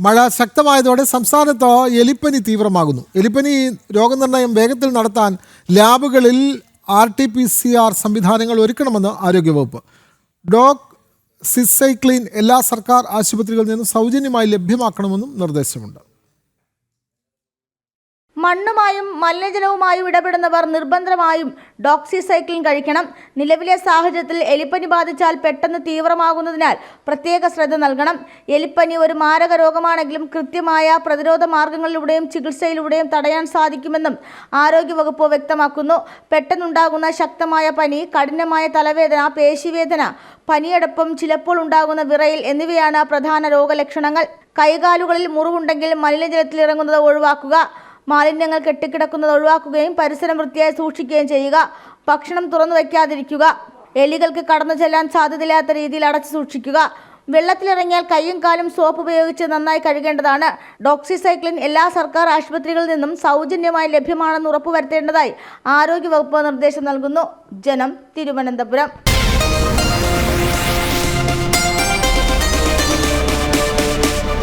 മഴ ശക്തമായതോടെ സംസ്ഥാനത്ത് എലിപ്പനി തീവ്രമാകുന്നു. എലിപ്പനി രോഗനിർണയം വേഗത്തിൽ നടത്താൻ ലാബുകളിൽ R T P C R സംവിധാനങ്ങൾ ഒരുക്കണമെന്ന് ആരോഗ്യവകുപ്പ്. ഡോക് സിസൈക്ലിൻ എല്ലാ സർക്കാർ ആശുപത്രികളിൽ നിന്നും സൗജന്യമായി ലഭ്യമാക്കണമെന്നും നിർദ്ദേശമുണ്ട്. മണ്ണുമായും മലിനജലവുമായും ഇടപെടുന്നവർ നിർബന്ധമായും ഡോക്സിസൈക്ലിൻ കഴിക്കണം. നിലവിലെ സാഹചര്യത്തിൽ എലിപ്പനി ബാധിച്ചാൽ പെട്ടെന്ന് തീവ്രമാകുന്നതിനാൽ പ്രത്യേക ശ്രദ്ധ നൽകണം. എലിപ്പനി ഒരു മാരക രോഗമാണെങ്കിലും കൃത്യമായ പ്രതിരോധ മാർഗങ്ങളിലൂടെയും ചികിത്സയിലൂടെയും തടയാൻ സാധിക്കുമെന്നും ആരോഗ്യവകുപ്പ് വ്യക്തമാക്കുന്നു. പെട്ടെന്നുണ്ടാകുന്ന ശക്തമായ പനി കഠിനമായ തലവേദന പേശിവേദന പനിയടപ്പം ചിലപ്പോൾ ഉണ്ടാകുന്ന വിറയൽ എന്നിവയാണ് പ്രധാന രോഗലക്ഷണങ്ങൾ. കൈകാലുകളിൽ മുറിവുണ്ടെങ്കിൽ മലിനജലത്തിൽ ഇറങ്ങുന്നത് ഒഴിവാക്കുക. മാലിന്യങ്ങൾ കെട്ടിക്കിടക്കുന്നത് ഒഴിവാക്കുകയും പരിസരം വൃത്തിയായി സൂക്ഷിക്കുകയും ചെയ്യുക. ഭക്ഷണം തുറന്നു വയ്ക്കാതിരിക്കുക. എലികൾക്ക് കടന്നു ചെല്ലാൻ സാധ്യതയില്ലാത്ത രീതിയിൽ അടച്ചു സൂക്ഷിക്കുക. വെള്ളത്തിലിറങ്ങിയാൽ കൈയും കാലും സോപ്പ് ഉപയോഗിച്ച് നന്നായി കഴുകേണ്ടതാണ്. ഡോക്സിസൈക്ലിൻ എല്ലാ സർക്കാർ ആശുപത്രികളിൽ നിന്നും സൗജന്യമായി ലഭ്യമാണെന്ന് ഉറപ്പുവരുത്തേണ്ടതായി ആരോഗ്യവകുപ്പ് നിർദ്ദേശം നൽകുന്നു. ജനം തിരുവനന്തപുരം.